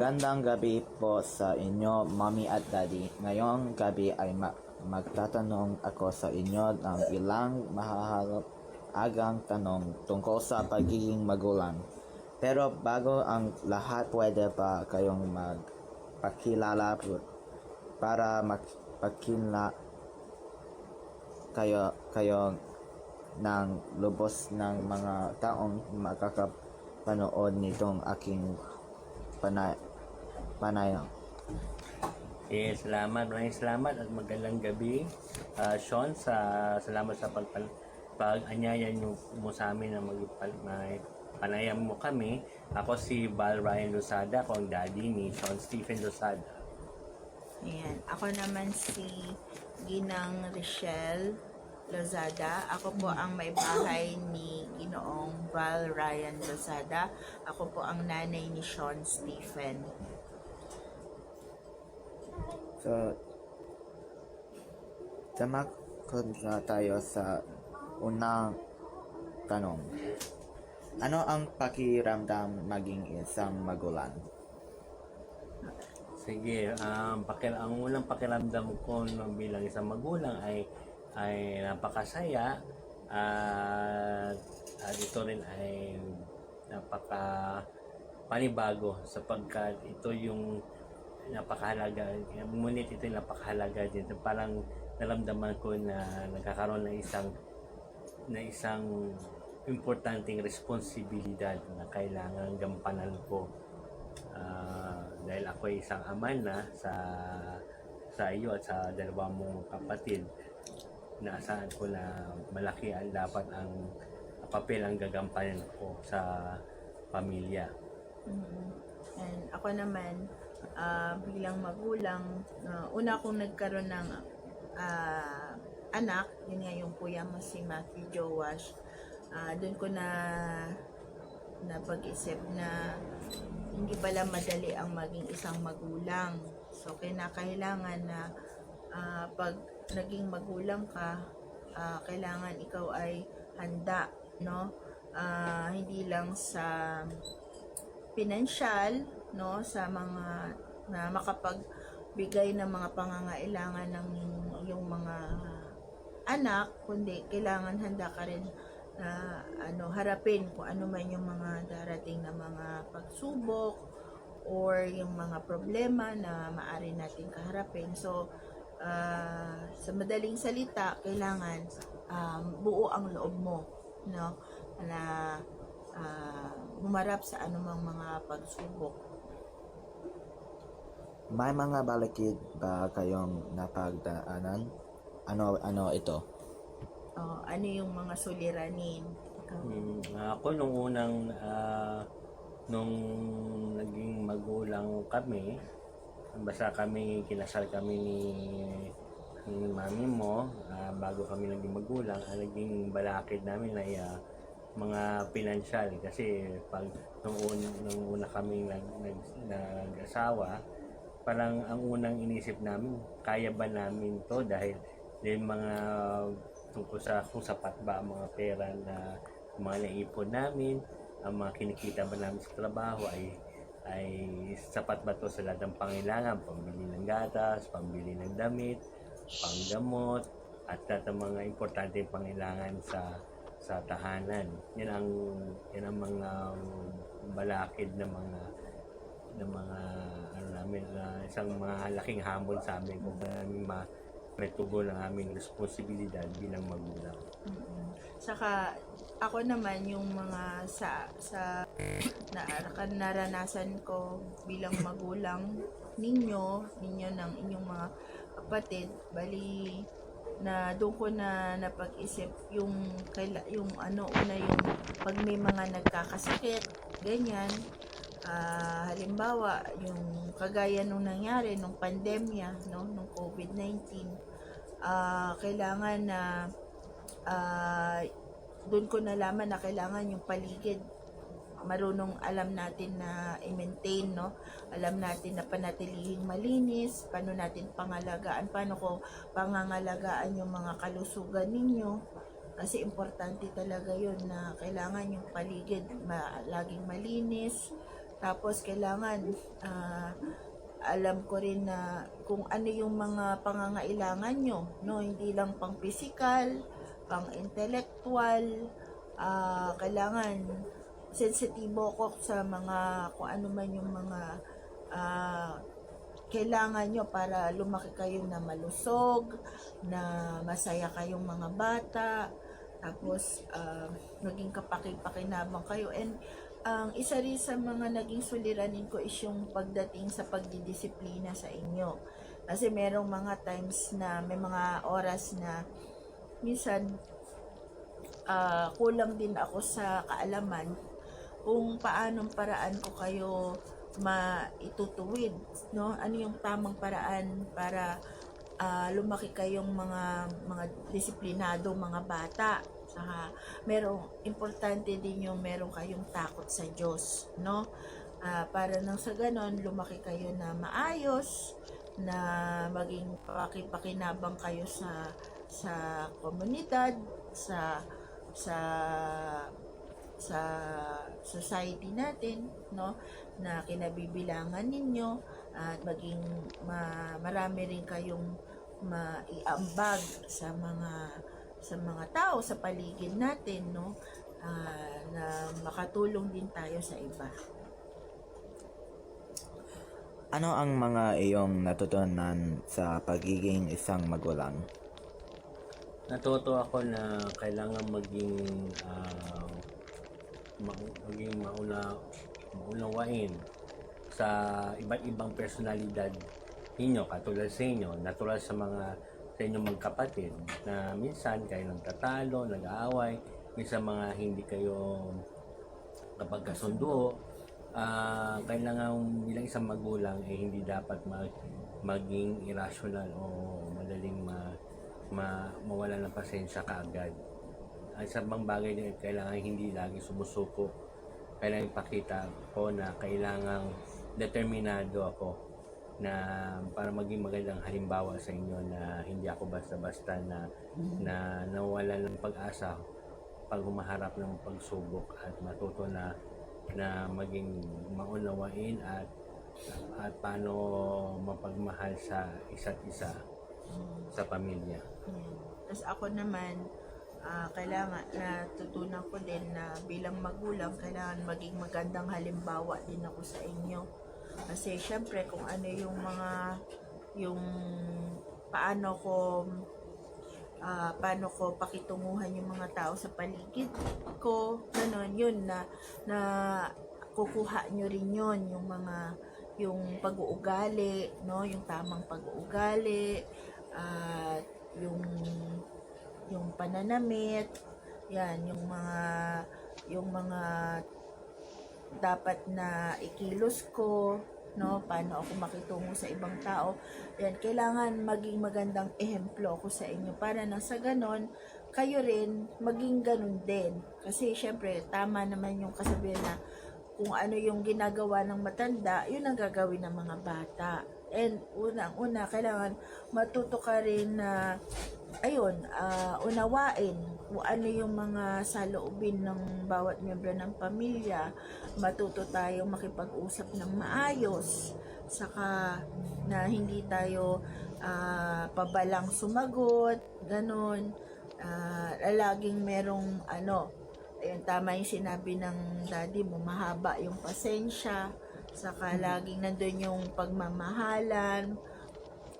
Magandang gabi po sa inyo, mommy at daddy. Ngayong gabi ay ma- magtatanong ako sa inyo ng ilang mahahalap agang tanong tungkol sa pagiging magulang. Pero bago ang lahat, pwede ba kayong magpakilala para magpakila kayo kayo ng lubos ng mga taong makakapanood nitong aking panay panayang. Eh, salamat, maraming salamat at magandang gabi. Ah, Sean, sa salamat sa pagpal pag-anyaya niyo mo sa amin na magpal may panayam mo kami. Ako si Val Ryan Losada, ako ang daddy ni Sean Stephen Losada. Ayan. Ako naman si Ginang Rochelle Lozada. Ako po ang may bahay ni Ginoong Val Ryan Lozada. Ako po ang nanay ni Sean Stephen. So, tamak na tayo sa unang tanong. Ano ang pakiramdam maging isang magulang? Sige, um, pakil ang unang pakiramdam ko nung bilang isang magulang ay ay napakasaya at at ito rin ay napaka panibago sapagkat ito yung napakahalaga ngunit ito yung napakahalaga din parang naramdaman ko na nagkakaroon ng isang na isang importanteng responsibilidad na kailangan gampanan ko Ah, dahil ako ay isang ama na sa sa iyo at sa dalawa mong kapatid naasahan ko na malaki ang dapat ang papel ang gagampanin ko sa pamilya. Mhm. And ako naman, ah, bilang magulang, ah, una akong nagkaroon ng ah, anak, yun nga yung kuya mo si Matthew Joash. Ah, doon ko na napag-isip na hindi pala madali ang maging isang magulang. So, kinakailangan na ah, pag naging magulang ka, ah, kailangan ikaw ay handa, no? Ah, hindi lang sa pinansyal, no? Sa mga na makapagbigay ng mga pangangailangan ng yung mga anak, kundi kailangan handa ka rin na ano harapin kung ano man yung mga darating na mga pagsubok or yung mga problema na maaari natin kaharapin. So, ah, sa madaling salita, kailangan um, buo ang loob mo, no? Na ah, humarap sa anumang mga pagsubok. May mga balakid ba kayong napagdaanan? Ano ano ito? Oh, ano yung mga suliranin? Ikaw. Mm, ako nung unang ah, nung naging magulang kami, basta kami kinasal kami ni ni mami mo ah, bago kami naging magulang, ang naging balakid namin ay ah, mga pinansyal kasi pag nung, un, nung una kami nag, nag, nag-asawa, parang ang unang inisip namin, kaya ba namin to dahil din mga tungkol sa kung sapat ba ang mga pera na mga naipon namin, ang mga kinikita ba namin sa trabaho ay ay sapat ba to sa lahat ng pangailangan, pambili ng gatas, pambili ng damit, panggamot, at lahat ng mga importante pangailangan sa sa tahanan. Yan ang yan ang mga balakid na mga ng mga ano namin na isang mga laking hamon sa amin kung namin ma tugon ang aming responsibilidad bilang magulang. Mm-mm. Saka ako naman yung mga sa sa na, naranasan ko bilang magulang ninyo, ninyo ng inyong mga kapatid, bali na doon ko na napag-isip yung kaila, yung ano una yung pag may mga nagkakasakit, ganyan. Ah, halimbawa, yung kagaya nung nangyari nung pandemya, no, nung COVID-19, ah, kailangan na ah, doon ko nalaman na kailangan yung paligid marunong alam natin na i-maintain, no? Alam natin na panatilihing malinis, paano natin pangalagaan, paano ko pangangalagaan yung mga kalusugan ninyo. Kasi importante talaga yun na kailangan yung paligid ma- laging malinis, Tapos kailangan ah, alam ko rin na kung ano yung mga pangangailangan nyo, no? Hindi lang pang physical, pang intellectual, ah, kailangan sensitibo ko sa mga kung ano man yung mga ah, kailangan nyo para lumaki kayo na malusog, na masaya kayong mga bata, tapos ah, naging kapaki-pakinabang kayo. And ang isa rin sa mga naging suliranin ko is yung pagdating sa pagdidisiplina sa inyo. Kasi merong mga times na may mga oras na minsan ah, kulang din ako sa kaalaman kung paanong paraan ko kayo maitutuwid, no? Ano yung tamang paraan para ah, lumaki kayong mga mga disiplinado mga bata. Saka merong importante din yung meron kayong takot sa Diyos, no? Ah, para nang sa ganon lumaki kayo na maayos, na maging pakipakinabang kayo sa sa komunidad, sa sa sa society natin, no? Na kinabibilangan ninyo at maging ma, marami rin kayong maiambag sa mga sa mga tao sa paligid natin, no? Ah, na makatulong din tayo sa iba. Ano ang mga iyong natutunan sa pagiging isang magulang? Natuto ako na kailangan maging ma- maging mauna maunawain sa iba't ibang personalidad ninyo katulad sa inyo natural sa mga sa inyong magkapatid na minsan kayo nagtatalo, nag-aaway, minsan mga hindi kayo kapag kasundo, ah kailangan bilang isang magulang eh hindi dapat mag, maging irrational o madaling ma, ma, mawala ng pasensya kaagad. Ang isang bagay din kailangan hindi lagi sumusuko. Kailangan ipakita ko na kailangan determinado ako na para maging magandang halimbawa sa inyo na hindi ako basta-basta na na nawala ng pag-asa pag humaharap ng pagsubok at matuto na na maging maunawain at at paano mapagmahal sa isa't isa sa pamilya. Yan. Tapos ako naman, ah, kailangan natutunan ko din na bilang magulang, kailangan maging magandang halimbawa din ako sa inyo. Kasi syempre kung ano yung mga yung paano ko ah, paano ko pakitunguhan yung mga tao sa paligid ko, ganun, yun na na kukuha nyo rin yun, yung mga yung pag-uugali, no, yung tamang pag-uugali, at yung yung pananamit, yan, yung mga yung mga dapat na ikilos ko, no, paano ako makitungo sa ibang tao. Yan, kailangan maging magandang ehemplo ako sa inyo para na sa ganon, kayo rin maging ganun din. Kasi syempre, tama naman yung kasabihan na kung ano yung ginagawa ng matanda, yun ang gagawin ng mga bata. And unang-una, kailangan matuto ka rin na ayun, ah, unawain kung ano yung mga saloobin ng bawat miyembro ng pamilya. Matuto tayong makipag-usap ng maayos. Saka na hindi tayo ah, pabalang sumagot, ganun. Ah, laging merong ano, ayun, tama yung sinabi ng daddy mo, mahaba yung pasensya. Saka laging nandun yung pagmamahalan,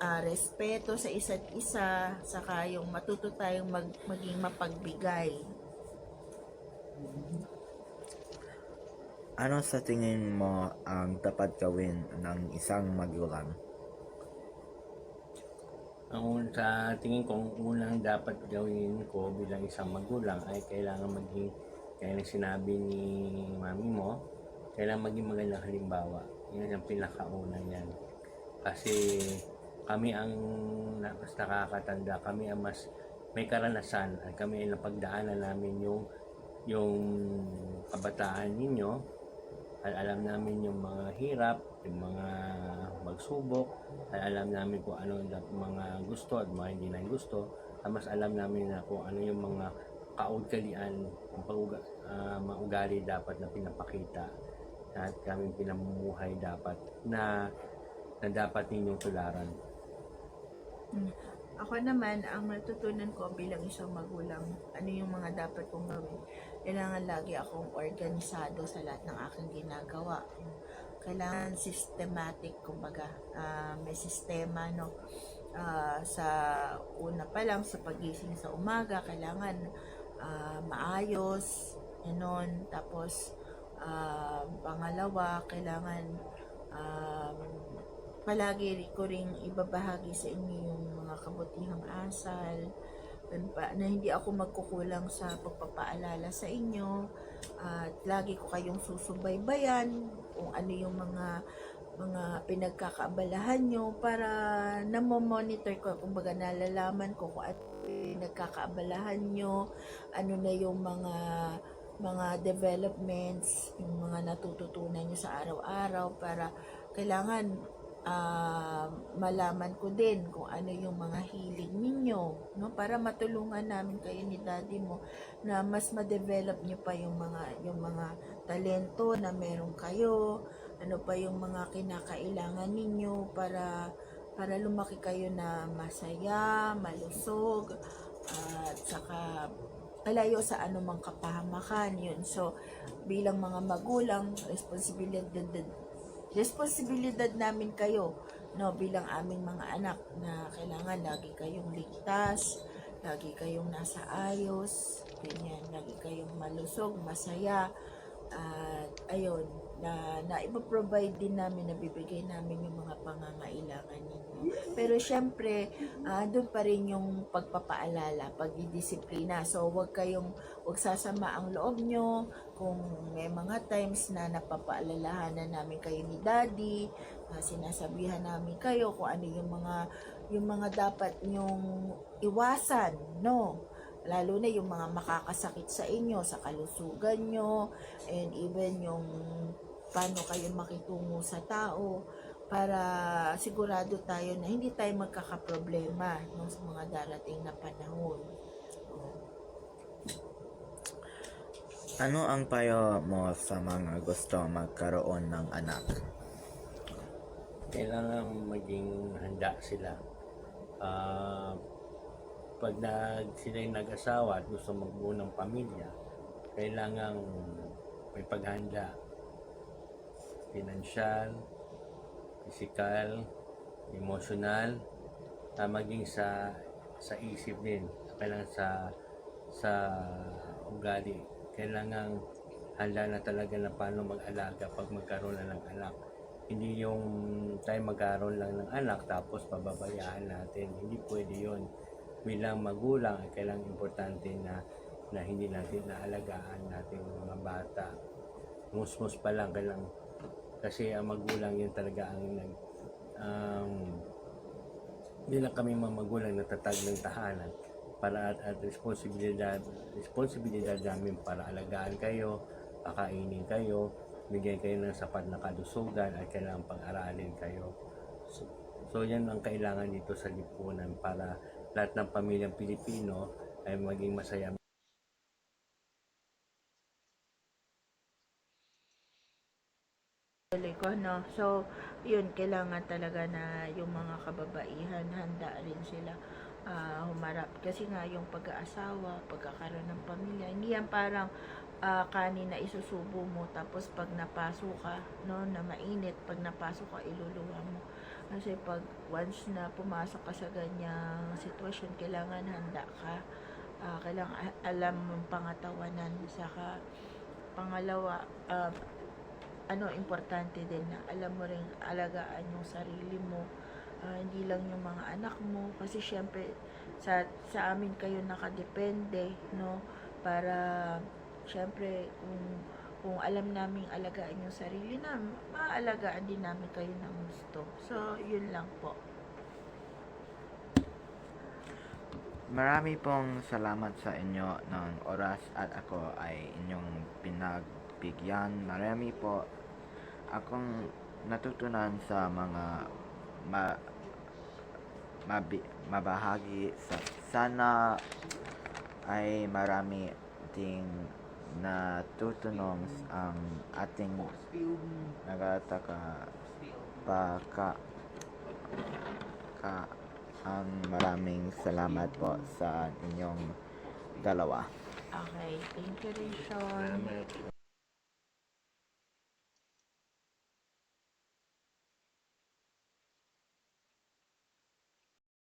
ah, respeto sa isa't isa, saka yung matuto tayong mag, maging mapagbigay. Ano sa tingin mo ang dapat gawin ng isang magulang? Ang sa tingin ko, ang unang dapat gawin ko bilang isang magulang ay kailangan maging, kaya na sinabi ni mami mo, kailangan maging magandang halimbawa. Yan ang pinakauna niyan. Kasi kami ang mas nakakatanda, kami ang mas may karanasan at kami ang napagdaanan namin yung yung kabataan ninyo at alam namin yung mga hirap, yung mga magsubok, at alam namin kung ano ang mga gusto at mga hindi na gusto. At mas alam namin na kung ano yung mga kaugalian, ang pag-uga, ah, mga ugali dapat na pinapakita at aming pinamumuhay dapat na na dapat ninyong tularan. Ako naman, ang natutunan ko bilang isang magulang, ano yung mga dapat kong gawin. Kailangan lagi akong organisado sa lahat ng aking ginagawa. Kailangan systematic, kumbaga, ah, may sistema, no? Ah, sa una pa lang, sa pagising sa umaga, kailangan ah, maayos, ganon. Tapos, ah, pangalawa, kailangan um, palagi ko ring ibabahagi sa inyo yung mga kabutihang asal na hindi ako magkukulang sa pagpapaalala sa inyo at lagi ko kayong susubaybayan kung ano yung mga mga pinagkakaabalahan nyo para namomonitor ko, kumbaga nalalaman ko kung ano yung pinagkakaabalahan nyo, ano na yung mga mga developments, yung mga natututunan nyo sa araw-araw para kailangan ah, malaman ko din kung ano yung mga hilig ninyo, no? Para matulungan namin kayo ni daddy mo na mas ma-develop nyo pa yung mga yung mga talento na meron kayo, ano pa yung mga kinakailangan ninyo para para lumaki kayo na masaya, malusog, at saka kalayo sa anumang kapahamakan yun. So, bilang mga magulang, responsibilidad responsibilidad namin kayo no bilang aming mga anak na kailangan lagi kayong ligtas, lagi kayong nasa ayos, ganyan, lagi kayong malusog, masaya, at ayun, na, na ipoprovide din namin, nabibigay namin yung mga pangangailangan ninyo. Pero syempre, ah, doon pa rin yung pagpapaalala, pagdidisiplina. So, wag kayong, wag sasama ang loob nyo. Kung may mga times na napapaalalahanan namin kayo ni daddy, ah, sinasabihan namin kayo kung ano yung mga, yung mga dapat nyong iwasan, no? Lalo na yung mga makakasakit sa inyo, sa kalusugan nyo, and even yung paano kayo makitungo sa tao para sigurado tayo na hindi tayo magkakaproblema no, sa mga darating na panahon. Ano ang payo mo sa mga gusto magkaroon ng anak? Kailangan maging handa sila. Ah, pag nag, sila yung nag-asawa at gusto magbuo ng pamilya, kailangan may paghanda. Pinansyal, physical, emotional, ah, maging sa sa isip din, kailangan sa sa ugali. Kailangan handa na talaga na paano mag-alaga pag magkaroon na ng anak. Hindi yung tayo magkaroon lang ng anak tapos pababayaan natin. Hindi pwede yon bilang magulang kailangan importante na na hindi natin naalagaan natin mga bata. Musmus pa lang kailang kasi ang magulang yun talaga ang nag um, hindi lang kami mga magulang natatag ng tahanan para at, at responsibilidad responsibilidad namin para alagaan kayo, pakainin kayo, bigyan kayo ng sapat na kalusugan at kailangan pag-aralin kayo. So, so yan ang kailangan dito sa lipunan para lahat ng pamilyang Pilipino ay maging masaya ko, no? So, yun, kailangan talaga na yung mga kababaihan, handa rin sila ah, humarap. Kasi nga, yung pag-aasawa, pagkakaroon ng pamilya, hindi yan parang ah, kanin na isusubo mo, tapos pag napasok ka, no, na mainit, pag napasok ka, iluluwa mo. Kasi pag once na pumasok ka sa ganyang sitwasyon, kailangan handa ka. Ah, kailangan alam mong pangatawanan. Saka, pangalawa, ah, ano importante din na alam mo ring alagaan yung sarili mo. Ah, hindi lang yung mga anak mo. Kasi syempre sa sa amin kayo nakadepende no? Para syempre kung kung alam naming alagaan yung sarili na maaalagaan din namin kayo ng gusto. So yun lang po. Marami pong salamat sa inyo ng oras at ako ay inyong pinagbigyan. Marami po akong natutunan sa mga ma, mabi, mabahagi sa sana ay marami ding na tutunong ang ating nagataka pa ka, ka ang maraming salamat po sa inyong dalawa. Okay, thank you Sean. Salamat.